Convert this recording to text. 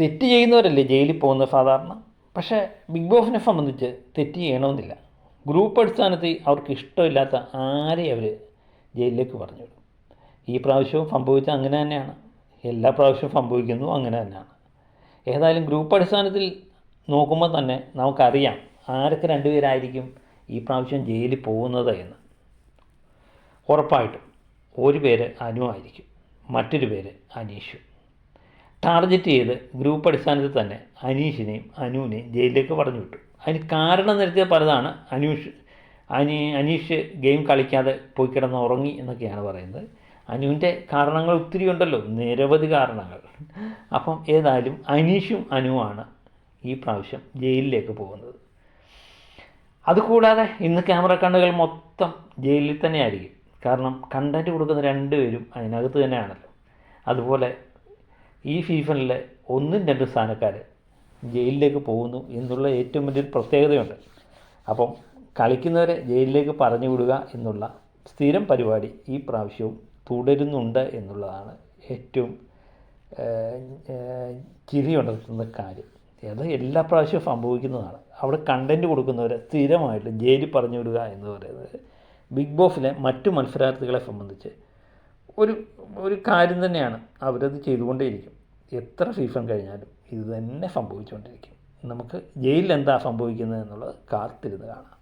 തെറ്റ് ചെയ്യുന്നവരല്ലേ ജയിലിൽ പോകുന്നത് സാധാരണ? പക്ഷേ ബിഗ് ബോസിനെ സംബന്ധിച്ച് തെറ്റ് ചെയ്യണമെന്നില്ല. ഗ്രൂപ്പ് അടിസ്ഥാനത്തിൽ അവർക്ക് ഇഷ്ടമില്ലാത്ത ആരെയും അവർ ജയിലിലേക്ക് പറഞ്ഞു വിടും ഈ പ്രാവശ്യവും സംഭവിച്ചത് അങ്ങനെ തന്നെയാണ്. എല്ലാ പ്രാവശ്യവും സംഭവിക്കുന്നു അങ്ങനെ തന്നെയാണ്. ഏതായാലും ഗ്രൂപ്പ് അടിസ്ഥാനത്തിൽ നോക്കുമ്പോൾ തന്നെ നമുക്കറിയാം ആരൊക്കെ രണ്ടുപേരായിരിക്കും ഈ പ്രാവശ്യം ജയിലിൽ പോകുന്നത് എന്ന്. ഉറപ്പായിട്ടും ഒരു പേര് അനു ആയിരിക്കും. മറ്റൊരു പേര് അനീഷും. ടാർഗറ്റ് ചെയ്ത് ഗ്രൂപ്പ് അടിസ്ഥാനത്തിൽ തന്നെ അനീഷിനെയും അനുവിനെയും ജയിലിലേക്ക് പറഞ്ഞു വിട്ടു. അതിന് കാരണം നിരത്തിയ പലതാണ്. അനീഷ് അനി അനീഷ് ഗെയിം കളിക്കാതെ പോയി കിടന്ന് ഉറങ്ങി എന്നൊക്കെയാണ് പറയുന്നത്. അനുവിന്റെ കാരണങ്ങൾ ഒത്തിരി ഉണ്ടല്ലോ. നിരവധി കാരണങ്ങൾ. അപ്പം ഏതായാലും അനീഷും അനുവാണ് ഈ പ്രാവശ്യം ജയിലിലേക്ക് പോകുന്നത്. അതുകൂടാതെ ഇന്ന് ക്യാമറ കണ്ണുകൾ മൊത്തം ജയിലിൽ തന്നെ ആയിരിക്കും കാരണം കണ്ടന്റ് കൊടുക്കുന്ന രണ്ടുപേരും അതിനകത്ത് തന്നെയാണല്ലോ. അതുപോലെ ഈ സീസണിലെ ഒന്നും രണ്ടും സ്ഥാനക്കാർ ജയിലിലേക്ക് പോകുന്നു എന്നുള്ള ഏറ്റവും വലിയൊരു പ്രത്യേകതയുണ്ട്. അപ്പം കളിക്കുന്നവരെ ജയിലിലേക്ക് പറഞ്ഞു വിടുക എന്നുള്ള സ്ഥിരം പരിപാടി ഈ പ്രാവശ്യവും തുടരുന്നുണ്ട് എന്നുള്ളതാണ് ഏറ്റവും ചിരിയുണർത്തുന്ന കാര്യം. അത് എല്ലാ പ്രാവശ്യവും സംഭവിക്കുന്നതാണ്. അവിടെ കണ്ടന്റ് കൊടുക്കുന്നവരെ സ്ഥിരമായിട്ട് ജയിലിൽ പറഞ്ഞു വിടുക എന്ന് പറയുന്നത് ബിഗ് ബോസിലെ മറ്റു മത്സരാർത്ഥികളെ സംബന്ധിച്ച് ഒരു ഒരു കാര്യം തന്നെയാണ് അവരത് ചെയ്തുകൊണ്ടേയിരിക്കും. എത്ര സീസൺ കഴിഞ്ഞാലും ഇത് തന്നെ സംഭവിച്ചുകൊണ്ടിരിക്കും. നമുക്ക് ജയിലിൽ എന്താ സംഭവിക്കുന്നത് എന്നുള്ളത് കാത്തിരുന്ന് കാണാം.